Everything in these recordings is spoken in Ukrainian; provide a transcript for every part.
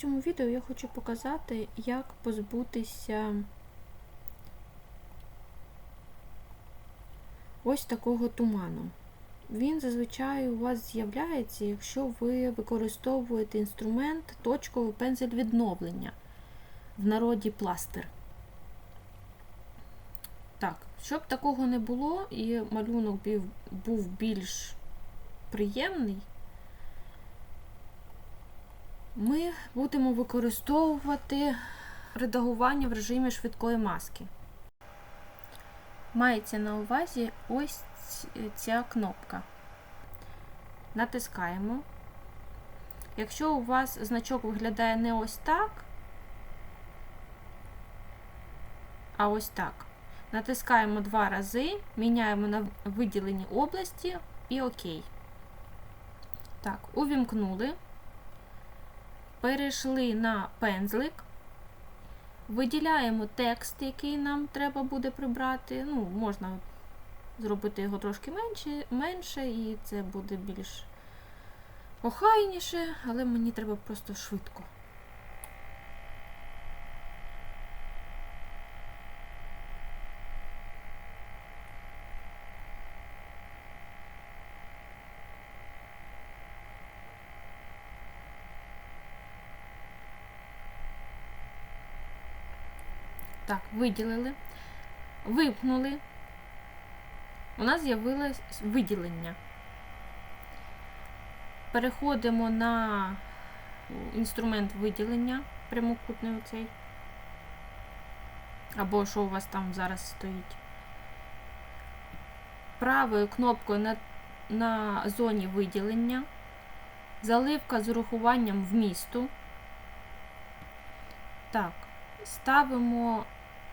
цьому відео я хочу показати, як позбутися ось такого туману. Він зазвичай у вас з'являється, якщо ви використовуєте інструмент точковий пензель відновлення в народі пластир. Так, щоб такого не було і малюнок був більш приємний, ми будемо використовувати редагування в режимі швидкої маски. Мається на увазі ось ця кнопка. Натискаємо. Якщо у вас значок виглядає не ось так, а ось так, натискаємо два рази, міняємо на виділені області і ОК. Так, увімкнули. Перейшли на пензлик, виділяємо текст, який нам треба буде прибрати. Ну, можна зробити його трошки менше, менше і це буде більш охайніше, але мені треба просто швидко. Так, виділили, випнули. У нас з'явилось виділення. Переходимо на інструмент виділення, прямокутний оцей. Або що у вас там зараз стоїть. Правою кнопкою на, на зоні виділення, заливка з урахуванням вмісту. Так, ставимо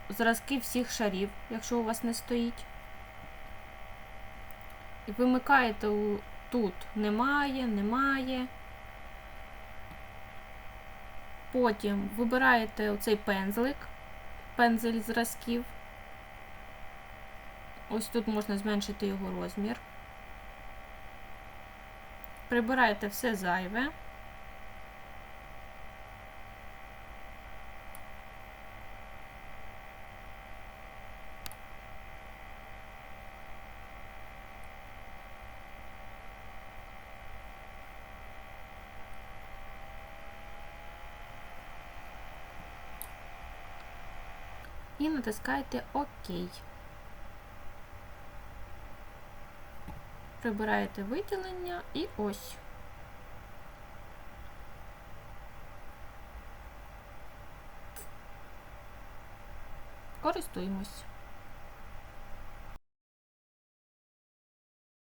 зразки всіх шарів, якщо у вас не стоїть. І вимикаєте тут немає, немає. Потім вибираєте оцей пензлик, пензель зразків. Ось тут можна зменшити його розмір. Прибираєте все зайве. І натискаєте ОК. Прибираєте виділення і ось. Користуємось.